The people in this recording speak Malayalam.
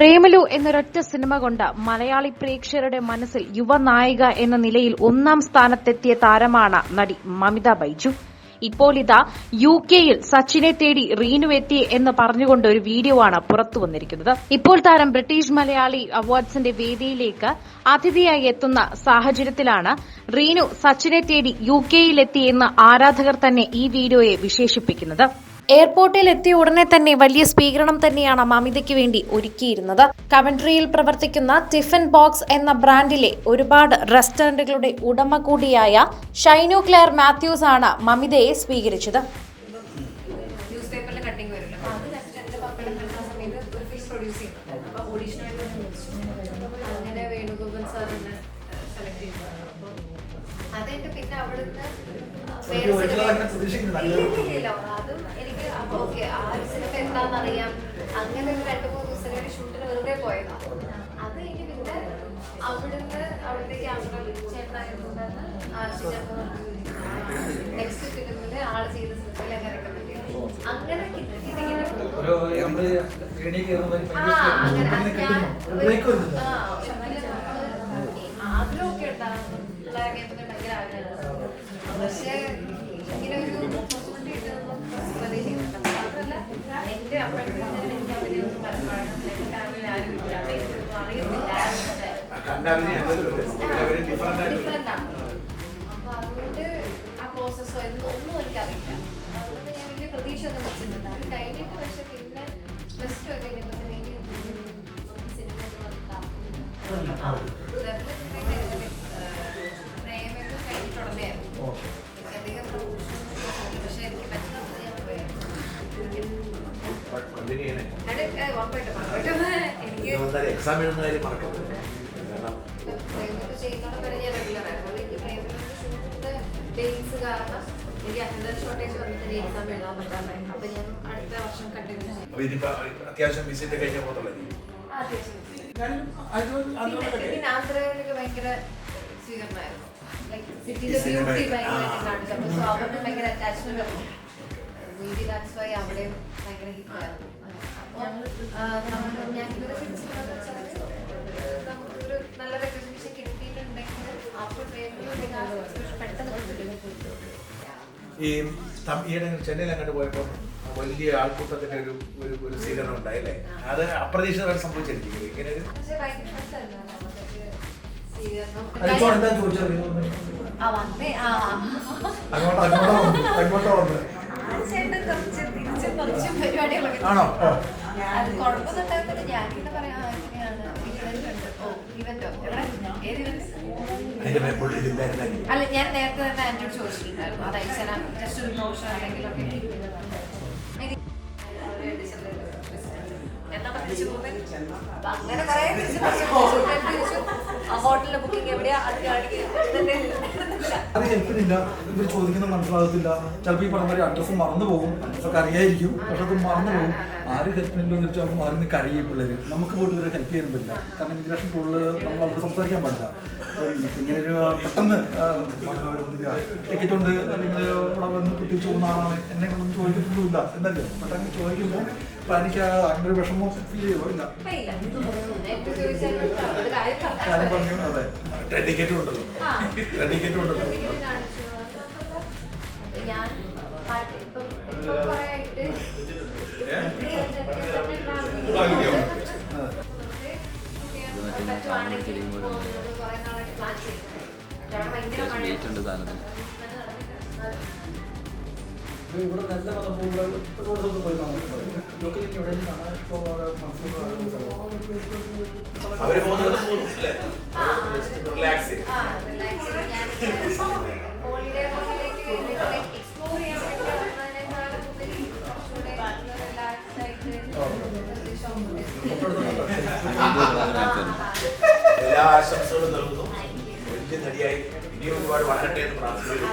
പ്രേമലു എന്നൊരൊറ്റ സിനിമ കൊണ്ട് മലയാളി പ്രേക്ഷകരുടെ മനസ്സിൽ യുവനായിക എന്ന നിലയിൽ ഒന്നാം സ്ഥാനത്തെത്തിയ താരമാണ് നടി മമിത ബൈജു. ഇപ്പോൾ ഇതാ യു കെയിൽ സച്ചിനെ തേടി റീനു എത്തി എന്ന് പറഞ്ഞുകൊണ്ട് ഒരു വീഡിയോ ആണ് പുറത്തു വന്നിരിക്കുന്നത്. ഇപ്പോൾ താരം ബ്രിട്ടീഷ് മലയാളി അവാർഡ്സിന്റെ വേദിയിലേക്ക് അതിഥിയായി എത്തുന്ന സാഹചര്യത്തിലാണ് റീനു സച്ചിനെ തേടി യു കെയിലെത്തി എന്ന് ആരാധകർ തന്നെ ഈ വീഡിയോയെ വിശേഷിപ്പിക്കുന്നത്. എയർപോർട്ടിൽ എത്തിയ ഉടനെ തന്നെ വലിയ സ്വീകരണം തന്നെയാണ് മമിതയ്ക്ക് വേണ്ടി ഒരുക്കിയിരുന്നത്. കവൻട്രിയിൽ പ്രവർത്തിക്കുന്ന ടിഫിൻ ബോക്സ് എന്ന ബ്രാൻഡിലെ ഒരുപാട് റെസ്റ്റോറന്റുകളുടെ ഉടമ കൂടിയായ ഷൈനു ക്ലെയർ മാത്യൂസ് ആണ് മമിതയെ സ്വീകരിച്ചത്. അങ്ങനെ വേണുഗോപാൽ സെലക്ട് ചെയ്തതാണ് അതെന്റെ പിന്നെ അവിടുന്ന് ഓക്കെ ആ ഒരു സിനിമ എന്താണെന്ന് അറിയാം അങ്ങനെ ഒരു രണ്ട് മൂന്ന് ദിവസം കഴിഞ്ഞ് ഷൂട്ടിന് വെറുതെ പോയതാ. അത് കഴിഞ്ഞ് പിന്നെ അവിടുന്ന് അവിടുത്തെ ക്യാമറ ചേട്ടനായതുകൊണ്ടാണ് ആശിച്ച നെക്സ്റ്റ് ഫിലിമിൽ ആൾ ചെയ്ത സിനിമയിൽ അങ്ങനെ അങ്ങനെ ഈ ആഗ്രഹമൊക്കെ ഉണ്ടാകും പിള്ളേരൊക്കെ ഭയങ്കര ആഗ്രഹമാണ്. പക്ഷേ ഇങ്ങനെ ഒരു എന്റെ അപ്പോഴത്തെ എനിക്ക് പരസ്പരം എന്റെ ഫാമിലി ആരും ഇല്ല. അപ്പൊ എനിക്കൊന്നും അറിയത്തില്ല. ഡിഫറെന്റ് ആണ്. അപ്പൊ അതുകൊണ്ട് ആ പ്രോസസ്സോ ഒന്നും എനിക്കറിയില്ല. അതുകൊണ്ട് ഞാൻ വലിയ പ്രതീക്ഷ ഒന്നും വെച്ചിട്ടുണ്ട് അത് കഴിഞ്ഞിട്ട് പക്ഷെ പിന്നെ പ്ലസ് ടു ഒക്കെ കഴിഞ്ഞപ്പോൾ സിനിമ വിസിറ്റ് കഴിഞ്ഞ പോകത്തുള്ളൂ ആ, തീർച്ചയായും. ഞാനും അതുപോലെ പിന്നെ അതുപോലെ പിന്നെ ആന്ധ്രയിലൊക്കെ ഭയങ്കര സ്വീകരണമായിരുന്നു അപ്പൊ ഭയങ്കര അറ്റാച്ച്മെന്റ് വന്നു വീതി ദാറ്റ്സ് വൈ അവിടെയും ഭയങ്കര ഹിറ്റായിരുന്നു അപ്പോൾ നമുക്കൊരു നല്ല റെക്കഗ്നേഷൻ കിട്ടിയിട്ടുണ്ടെങ്കിൽ അപ്പോൾ പെട്ടെന്ന് ഈ ഈയിടെ ചെന്നൈയിൽ അങ്ങോട്ട് പോയപ്പോൾ വലിയ ആൾക്കൂട്ടത്തിന്റെ ഒരു ഒരു ഒരു സ്വീകരണം ഉണ്ടായില്ലേ? അത് അപ്രതീക്ഷിതമായിട്ട് സംഭവിച്ചിരിക്കും ഇങ്ങനെ ഒരു അങ്ങോട്ട് അങ്ങോട്ടോ അങ്ങോട്ടോ ആണോ. അത് കുഴപ്പമൊന്നും ഞാനിങ്ങനെ പറയാം എങ്ങനെയാണ് അല്ല ഞാൻ നേരത്തെ തന്നെ ആന്റിയോട് ചോദിച്ചിട്ടുണ്ടായിരുന്നു. അത് അയച്ചാൽ ജസ്റ്റ് ഒരു പോകുന്നത് അപ്പൊ അങ്ങനെ കുറേ ഹോട്ടലിന്റെ ബുക്കിംഗ് എവിടെയാ? അത് കാണിക്കുക അത് ഹെൽപ്പിനില്ല ഇവർ ചോദിക്കുന്ന മനസ്സിലാകത്തില്ല. ചിലപ്പോൾ ഈ പറഞ്ഞ അഡ്രസ്സ് മറന്നു പോകും. അഡ്രസ്സൊക്കെ അറിയായിരിക്കും. പക്ഷെ അത് മറന്നു പോകും. ആര് ഹെൽപ്പിനില്ല എന്ന് വെച്ചാൽ മാറി നിന്ന് കരയും പിള്ളേർ നമുക്ക് പോയിട്ട് ഇവരെ ഹെൽപ്പ് ചെയ്യാൻ പറ്റില്ല. കാരണം ഇമിഗ്രേഷൻ കൂടുതൽ നമ്മൾ അവർക്ക് സംസാരിക്കാൻ പാടില്ല. ഇങ്ങനെ ഒരു പെട്ടെന്ന് ടിക്കറ്റ് ഉണ്ട് അല്ലെങ്കിൽ ഇവിടെ വന്ന് കുട്ടി പോകുന്ന എന്നെ കൊണ്ടൊന്നും ചോദിക്കത്തൊന്നുമില്ല. എന്നല്ലേ പെട്ടെന്ന് ചോദിക്കുമ്പോൾ അപ്പോൾ എനിക്ക് അങ്ങനെ ഒരു വിഷമം ഫീൽ ചെയ്യുമോ ഇല്ല കാര്യം പറഞ്ഞു അതെ. ടിക്കറ്റും ഉണ്ടല്ലോ. ടിക്കറ്റും ഉണ്ടല്ലോ. ഞാൻ പാട്ട് ഇവിടെ നല്ല വന്നപ്പോൾ ഒരുപാട് സ്ഥലത്ത് പോയി കാണാൻ ഇവിടെ അവർ റിലാക്സ് ആ റിലാക്സ് ഞാൻ ഹോളിഡേ ഹോളിലേക്ക് എക്സ്പ്ലോർ ചെയ്യാൻ വേണ്ടി വന്നതിനേക്കാളും ഉപരി റിലാക്സ് ആയിട്ട് എല്ലാ ആശംസകളും നൽകുന്നു. വലിയ നടിയായി. നീ ഒരുപാട് വളരട്ടെ എന്ന് പ്രാർത്ഥിക്കുന്നു.